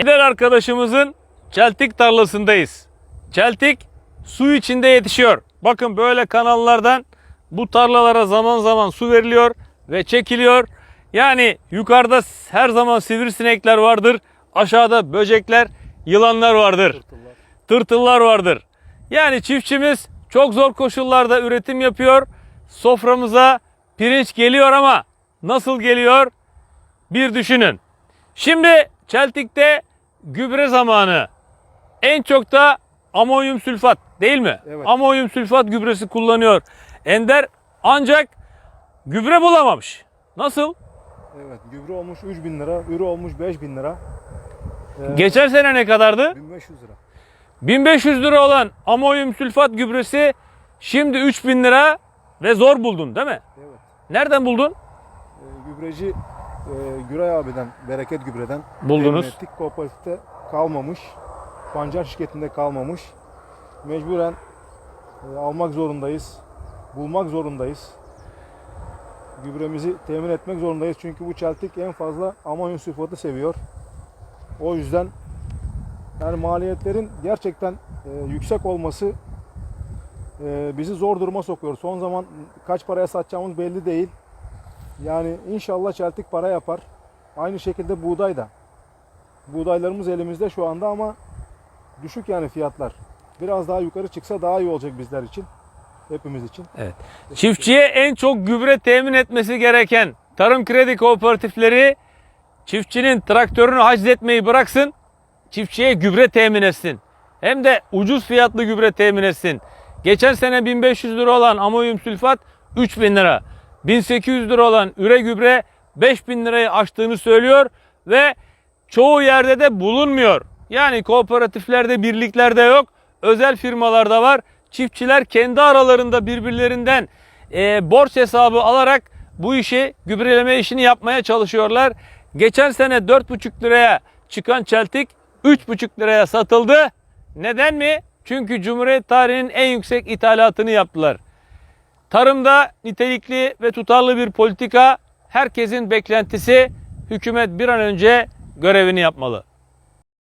Lider arkadaşımızın çeltik tarlasındayız. Çeltik su içinde yetişiyor. Bakın böyle kanallardan bu tarlalara zaman zaman su veriliyor ve çekiliyor. Yani yukarıda her zaman sivrisinekler vardır. Aşağıda böcekler, yılanlar vardır. Tırtıllar vardır. Yani çiftçimiz çok zor koşullarda üretim yapıyor. Soframıza pirinç geliyor ama nasıl geliyor? Bir düşünün. Şimdi çeltikte gübre zamanı. En çok da amonyum sülfat değil mi? Evet. Amonyum sülfat gübresi kullanıyor. Ender ancak gübre bulamamış. Nasıl? Evet gübre olmuş 3000 lira, ürü olmuş 5000 lira. Ee, Geçen sene ne kadardı? 1500 lira. 1500 lira olan amonyum sülfat gübresi şimdi 3000 lira ve zor buldun değil mi? Evet. Nereden buldun? Ee, gübreci e, Güray abiden, Bereket Gübre'den Buldunuz. ettik. Kooperatifte kalmamış. Pancar şirketinde kalmamış. Mecburen e, almak zorundayız. Bulmak zorundayız. Gübremizi temin etmek zorundayız. Çünkü bu çeltik en fazla amonyum sülfatı seviyor. O yüzden yani maliyetlerin gerçekten e, yüksek olması e, bizi zor duruma sokuyor. Son zaman kaç paraya satacağımız belli değil. Yani inşallah çeltik para yapar. Aynı şekilde buğday da. Buğdaylarımız elimizde şu anda ama düşük yani fiyatlar. Biraz daha yukarı çıksa daha iyi olacak bizler için. Hepimiz için. Çiftçiye en çok gübre temin etmesi gereken tarım kredi kooperatifleri çiftçinin traktörünü haczetmeyi bıraksın, çiftçiye gübre temin etsin. Hem de ucuz fiyatlı gübre temin etsin. Geçen sene 1500 lira olan amonyum sülfat 3000 lira. 1800 lira olan üre gübre 5000 lirayı aştığını söylüyor ve çoğu yerde de bulunmuyor. Yani kooperatiflerde, birliklerde yok. Özel firmalarda var. Çiftçiler kendi aralarında birbirlerinden e, borç hesabı alarak bu işi, gübreleme işini yapmaya çalışıyorlar. Geçen sene 4,5 liraya çıkan çeltik 3,5 liraya satıldı. Neden mi? Çünkü Cumhuriyet tarihinin en yüksek ithalatını yaptılar. Tarımda nitelikli ve tutarlı bir politika herkesin beklentisi hükümet bir an önce görevini yapmalı.